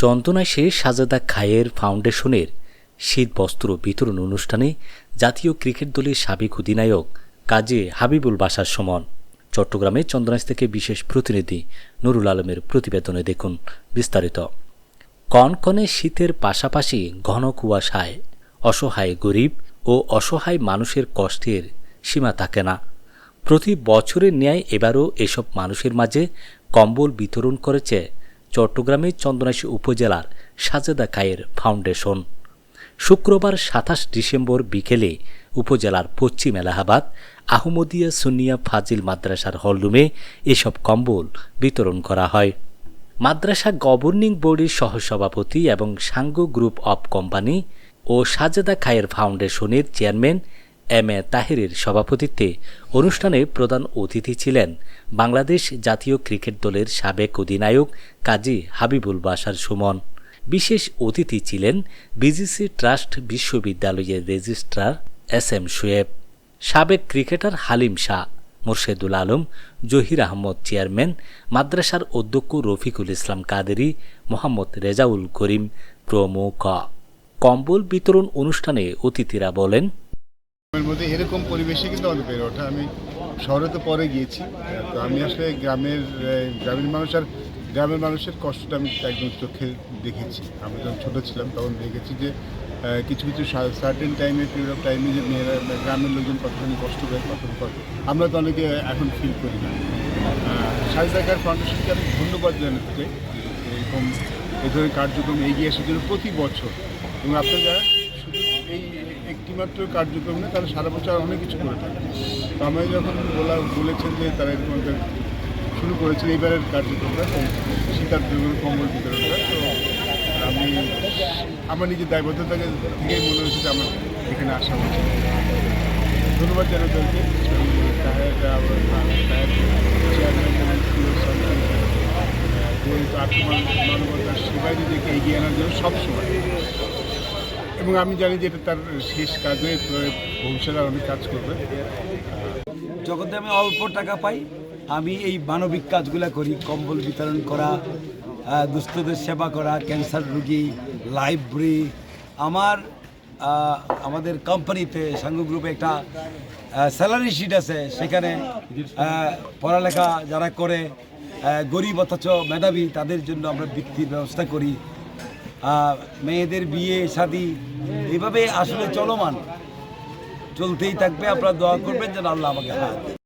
চন্দনাইশে সাজাদা খায়ের ফাউন্ডেশনের শীত বস্ত্র বিতরণ অনুষ্ঠানে জাতীয় ক্রিকেট দলের সাবেক অধিনায়ক কাজী হাবিবুল বাসার সমন। চট্টগ্রামে চন্দনাইশ থেকে বিশেষ প্রতিনিধি নুরুল আলমের প্রতিবেদনে দেখুন বিস্তারিত। কনকনে শীতের পাশাপাশি ঘন কুয়াশায় অসহায় গরিব ও অসহায় মানুষের কষ্টের সীমা থাকে না। প্রতি বছরের ন্যায় এবারও এসব মানুষের মাঝে কম্বল বিতরণ করেছে চট্টগ্রামের চন্দনাইশী উপজেলার সাজেদা কায়ের ফাউন্ডেশন। শুক্রবার সাতাশ ডিসেম্বর বিকেলে উপজেলার পশ্চিম এলাহাবাদ, আহমদিয়া সুনিয়া ফাজিল মাদ্রাসার হলরুমে এসব কম্বল বিতরণ করা হয়। মাদ্রাসা গভর্নিং বোর্ডের সহসভাপতি এবং সাঙ্গ গ্রুপ অব কোম্পানি ও সাজেদা খায়ের ফাউন্ডেশনের চেয়ারম্যান এম এ তাহিরের সভাপতিত্বে অনুষ্ঠানে প্রধান অতিথি ছিলেন বাংলাদেশ জাতীয় ক্রিকেট দলের সাবেক অধিনায়ক কাজী হাবিবুল বাসার সুমন। বিশেষ অতিথি ছিলেন বিজিসি ট্রাস্ট বিশ্ববিদ্যালয়ের রেজিস্ট্রার এস এম শোয়েব, সাবেক ক্রিকেটার হালিম শাহ, মোর্শেদুল আলম, জহির আহমদ চেয়ারম্যান, মাদ্রাসার অধ্যক্ষ রফিকুল ইসলাম কাদেরি, মোহাম্মদ রেজাউল করিম প্রমুখ। কম্বল বিতরণ অনুষ্ঠানে অতিথিরা বলেন গ্রামের মধ্যে এরকম পরিবেশে কিন্তু আমাদের বেড়ে ওঠা। আমি শহরে তো পরে গিয়েছি। তো আমি আসলে গ্রামের আহ, গ্রামের মানুষ আর গ্রামের মানুষের কষ্টটা আমি একদম চোখে দেখেছি। আমি যখন ছোটো ছিলাম তখন দেখেছি যে কিছু কিছু সার্টেন টাইমে পিরিয়ড অফ টাইমে যে মেয়েরা গ্রামের লোকজন কতখানি কষ্ট পায় কতক্ষণ কষ্ট আমরা তো অনেকে এখন ফিল করি না। সাজদাকার ফাউন্ডেশনকে আমি ধন্যবাদ জানাতে চাই এরকম এই ধরনের কার্যক্রম এগিয়ে আসার জন্য প্রতি বছর। এবং আপনারা শুধু এই একটিমাত্র কার্যক্রম না তারা সারা বছর অনেক কিছু করে থাকে। তো আমি যখন বলা বলেছেন যে তারা এরকম একটা শুরু করেছেন, এইবারের কার্যক্রমটা শীতার দুর্গর কম্বল বিতরণটা। তো আমি, আমার নিজের দায়বদ্ধতাকে থেকেই মনে হয়েছে যে আমার এখানে আসা উচিত ধন্যবাদ জানাই তাদেরকে মানবতার সেবায় নিজেকে এগিয়ে আনার জন্য সবসময় এবং আমি জানি যে এটা তার শেষ কাজে ভবিষ্যতে অনেক কাজ করবে। যখন আমি অল্প টাকা পাই, আমি এই মানবিক কাজগুলো করি, কম্বল বিতরণ করা দুস্থদের সেবা করা, ক্যান্সার রুগী, লাইব্রেরি। আমার আমাদের কোম্পানিতে, সাঙ্গ গ্রুপে একটা স্যালারি শিট আছে, সেখানে পড়ালেখা যারা করে গরিব অথচ মেধাবী, তাদের জন্য আমরা বৃত্তির ব্যবস্থা করি। মেয়েদের বিয়ে, শাদি, এভাবে আসলে চলমান। চলতেই থাকবে, আপনারা দোয়া করবেন যেন আল্লাহ আমাকে হাত